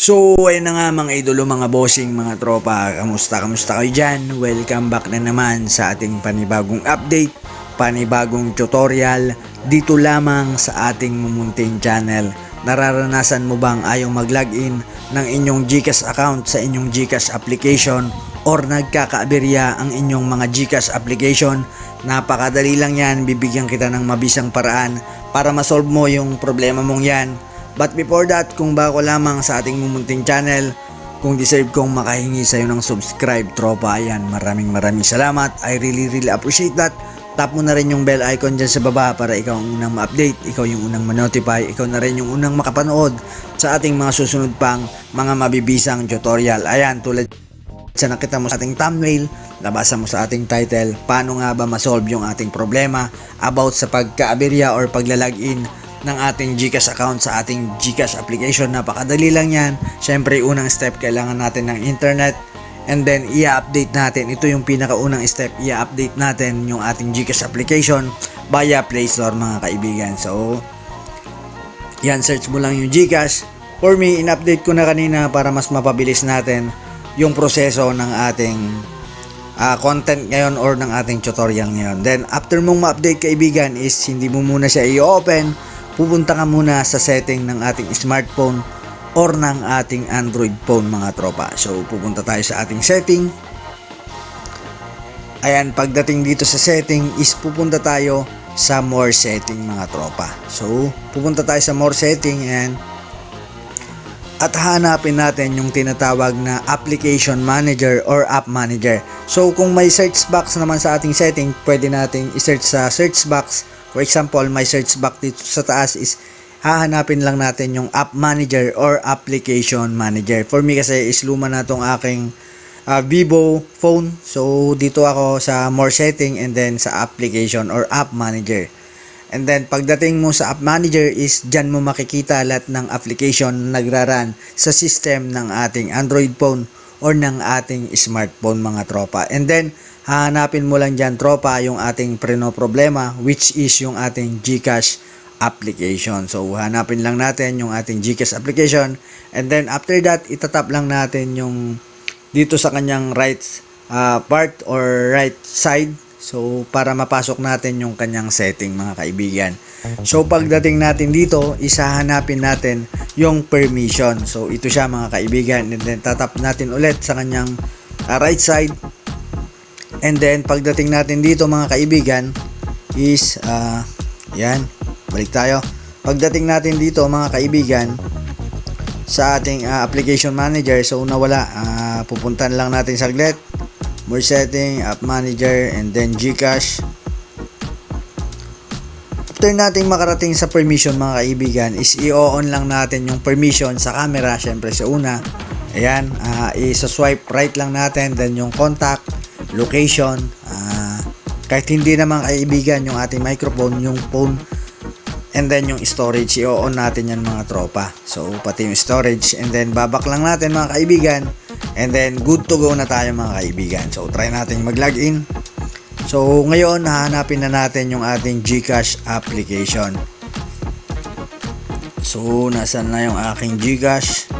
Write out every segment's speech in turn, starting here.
So, ayun na nga mga idolo, mga bossing, mga tropa. Kamusta, kamusta kayo dyan? Welcome back na naman sa ating panibagong update, panibagong tutorial, dito lamang sa ating mumunting channel. Nararanasan mo bang ayaw mag-login ng inyong GCash account sa inyong GCash application or nagkakaaberya ang inyong mga GCash application? Napakadali lang yan, bibigyan kita ng mabisang paraan para masolve mo yung problema mong yan. But before that, kung bago lamang sa ating mumunting channel, kung deserve kong makahingi sa'yo ng subscribe, tropa, ayan, maraming maraming salamat. I really really appreciate that. Tap mo na rin yung bell icon dyan sa baba para ikaw ang unang ma-update, ikaw yung unang ma-notify, ikaw na rin yung unang makapanood sa ating mga susunod pang mga mabibisang tutorial. Ayan, tulad sa nakita mo sa ating thumbnail, nabasa mo sa ating title, paano nga ba masolve yung ating problema about sa pagkaaberya or paglalagin ng ating GCash account sa ating GCash application. Napakadali lang yan. Siyempre, unang step, kailangan natin ng internet. And then, i-update natin. Ito yung pinakaunang step. I-update natin yung ating GCash application via Play Store, mga kaibigan. So, yan, search mo lang yung GCash. For me, in-update ko na kanina para mas mapabilis natin yung proseso ng ating ah, content ngayon or ng ating tutorial ngayon. Then, after mong ma-update kaibigan is hindi mo muna siya i-open, pupunta ka muna sa setting ng ating smartphone or ng ating Android phone mga tropa. So, pupunta tayo sa ating setting. Ayan, pagdating dito sa setting is pupunta tayo sa more setting mga tropa. So, pupunta tayo sa more setting and at hanapin natin yung tinatawag na application manager or app manager. So kung may search box naman sa ating setting, pwede nating i-search sa search box. For example, may search box dito sa taas is hahanapin lang natin yung app manager or application manager. For me kasi is luma na tong aking uh, Vivo phone. So dito ako sa more setting and then sa application or app manager. And then pagdating mo sa app manager is dyan mo makikita lahat ng application na nagraran sa system ng ating Android phone or ng ating smartphone mga tropa. And then hahanapin mo lang dyan tropa yung ating preno problema which is yung ating GCash application. So hanapin lang natin yung ating GCash application and then after that itatap lang natin yung dito sa kanyang right uh, part or right side So, para mapasok natin yung kanyang setting mga kaibigan. So, pagdating natin dito, isahanapin natin yung permission. So, ito siya mga kaibigan. And then, tatap natin ulit sa kanyang uh, right side. And then, pagdating natin dito mga kaibigan, is, uh, yan, balik tayo. Pagdating natin dito mga kaibigan, sa ating uh, application manager, so nawala, uh, pupuntan lang natin saglit more setting, app manager, and then Gcash. After nating makarating sa permission mga kaibigan is i-on lang natin yung permission sa camera syempre sa una. Ayan, uh, i-swipe right lang natin then yung contact, location, uh, kahit hindi naman kaibigan yung ating microphone, yung phone and then yung storage i-on natin yan mga tropa. So pati yung storage and then babak lang natin mga kaibigan And then, good to go na tayo mga kaibigan. So, try natin mag-login. So, ngayon, hahanapin na natin yung ating GCash application. So, nasan na yung aking GCash?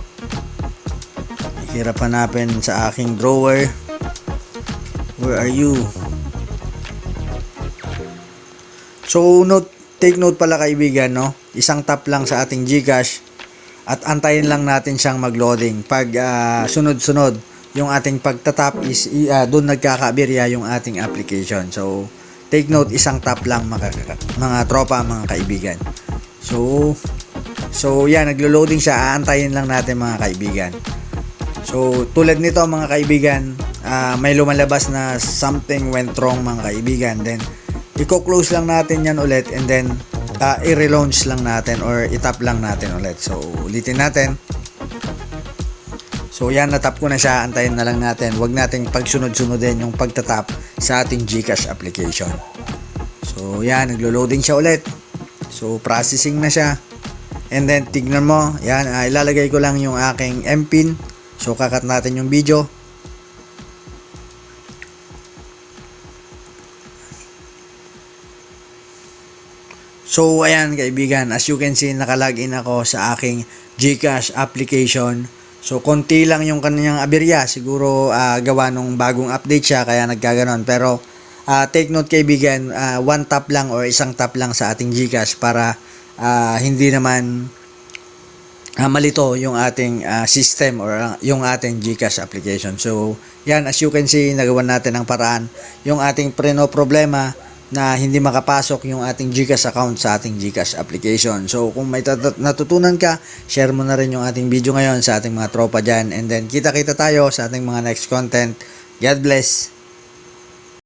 Hirap hanapin sa aking drawer. Where are you? So, note, take note pala kaibigan, no? Isang tap lang sa ating GCash at antayin lang natin siyang mag-loading. Pag uh, sunod-sunod yung ating pagtatap is uh, doon nagkakabirya yung ating application. So, take note, isang tap lang mga, mga tropa, mga kaibigan. So, so yan, naglo-loading siya. Aantayin lang natin mga kaibigan. So, tulad nito mga kaibigan, uh, may lumalabas na something went wrong mga kaibigan. Then, i-close lang natin yan ulit and then uh, i-relaunch lang natin or itap lang natin ulit. So, ulitin natin. So, yan, natap ko na siya. Antayin na lang natin. Huwag nating pagsunod-sunodin yung pagtatap sa ating Gcash application. So, yan, naglo-loading siya ulit. So, processing na siya. And then, tignan mo. Yan, uh, ilalagay ko lang yung aking MPIN. So, kakat natin yung video. So, ayan kaibigan, as you can see, nakalagin ako sa aking GCash application. So konti lang yung kanyang aberya, siguro ah, gawa nung bagong update siya kaya nagkaganon. Pero ah, take note kaibigan, ah, one tap lang or isang tap lang sa ating GCash para ah, hindi naman ah, malito yung ating ah, system or yung ating GCash application. So, yan as you can see, nagawa natin ang paraan yung ating preno problema na hindi makapasok yung ating GCash account sa ating GCash application. So, kung may natutunan ka, share mo na rin yung ating video ngayon sa ating mga tropa dyan. And then, kita-kita tayo sa ating mga next content. God bless!